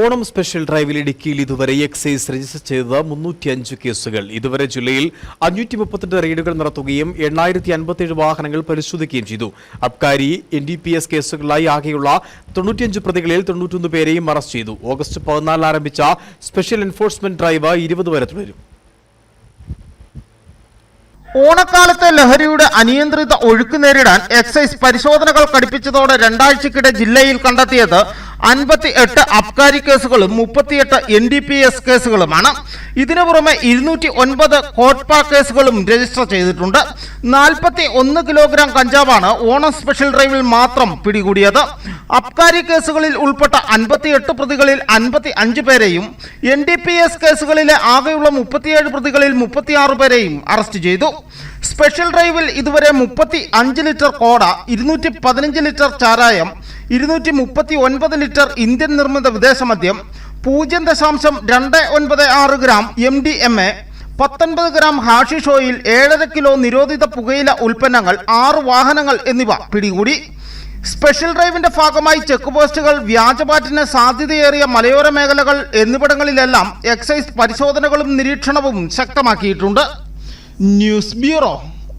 Onam special ഡ്രൈവിൽ ഇടുക്കിയിൽ ഇതുവരെ എക്സൈസ് രജിസ്റ്റർ ചെയ്തത് മുന്നൂറ്റിയഞ്ച് കേസുകൾ. ഇതുവരെ ജില്ലയിൽ അഞ്ഞൂറ്റി മുപ്പത്തെട്ട് റെയ്ഡുകൾ നടത്തുകയും എണ്ണായിരത്തി അൻപത്തിയേഴ് വാഹനങ്ങൾ പരിശോധിക്കുകയും ചെയ്തു. Abkari N D P S കേസുകളായി ആകെയുള്ള തൊണ്ണൂറ്റിയഞ്ച് പ്രതികളിൽ തൊണ്ണൂറ്റൊന്ന് പേരെയും അറസ്റ്റ് ചെയ്തു. ഓഗസ്റ്റ് പതിനാലിന് ആരംഭിച്ച സ്പെഷ്യൽ എൻഫോഴ്സ്മെന്റ് ഡ്രൈവ് ഇരുപത് വരെ തുടരും. ഓണക്കാലത്തെ ലഹരിയുടെ അനിയന്ത്രിത ഒഴുക്ക് നേരിടാൻ എക്സൈസ് പരിശോധനകൾ കടുപ്പിച്ചതോടെ രണ്ടാഴ്ചക്കിടെ ജില്ലയിൽ കണ്ടെത്തിയത് അൻപത്തി എട്ട് അബ്കാരി കേസുകളും മുപ്പത്തിയെട്ട് എൻ ഡി പി എസ് കേസുകളുമാണ്. ഇതിനു പുറമെ ഇരുന്നൂറ്റി ഒൻപത് കോട്ട്പ കേസുകളും രജിസ്റ്റർ ചെയ്തിട്ടുണ്ട്. നാൽപ്പത്തി ഒന്ന് കിലോഗ്രാം കഞ്ചാവാണ് ഓണം സ്പെഷ്യൽ ഡ്രൈവിൽ മാത്രം പിടികൂടിയത്. അബ്കാരി കേസുകളിൽ ഉൾപ്പെട്ട അൻപത്തിയെട്ട് പ്രതികളിൽ അൻപത്തി അഞ്ച് പേരെയും എൻ ഡി പി എസ് കേസുകളിലെ ആകെയുള്ള മുപ്പത്തിയേഴ് പ്രതികളിൽ മുപ്പത്തിയാറ് പേരെയും അറസ്റ്റ് ചെയ്തു. സ്പെഷ്യൽ ഡ്രൈവിൽ ഇതുവരെ മുപ്പത്തി അഞ്ച് ലിറ്റർ കോട ഇരുന്നൂറ്റി പതിനഞ്ച് ലിറ്റർ ചാരായം ഇരുന്നൂറ്റി മുപ്പത്തി ഒൻപത് ലിറ്റർ ഇന്ത്യൻ നിർമ്മിത വിദേശ മദ്യം പൂജ്യം ദശാംശം രണ്ട് ഒൻപത് ആറ് gram M D M A പത്തൊൻപത് ഗ്രാം ഹാഷിഷ് ഓയിൽ ഏഴര കിലോ നിരോധിത പുകയില ഉൽപ്പന്നങ്ങൾ ആറ് വാഹനങ്ങൾ എന്നിവ പിടികൂടി. സ്പെഷ്യൽ ഡ്രൈവിന്റെ ഭാഗമായി ചെക്ക് പോസ്റ്റുകൾ വ്യാജപാറ്റിന് സാധ്യതയേറിയ മലയോര മേഖലകൾ എന്നിവിടങ്ങളിലെല്ലാം എക്സൈസ് പരിശോധനകളും നിരീക്ഷണവും ശക്തമാക്കിയിട്ടുണ്ട്. ന്യൂസ് ബ്യൂറോ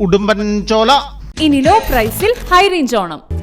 ഉടുമ്പൻചോല ഇനി ലോ പ്രൈസിൽ ഹൈ റേഞ്ച് ഓണം.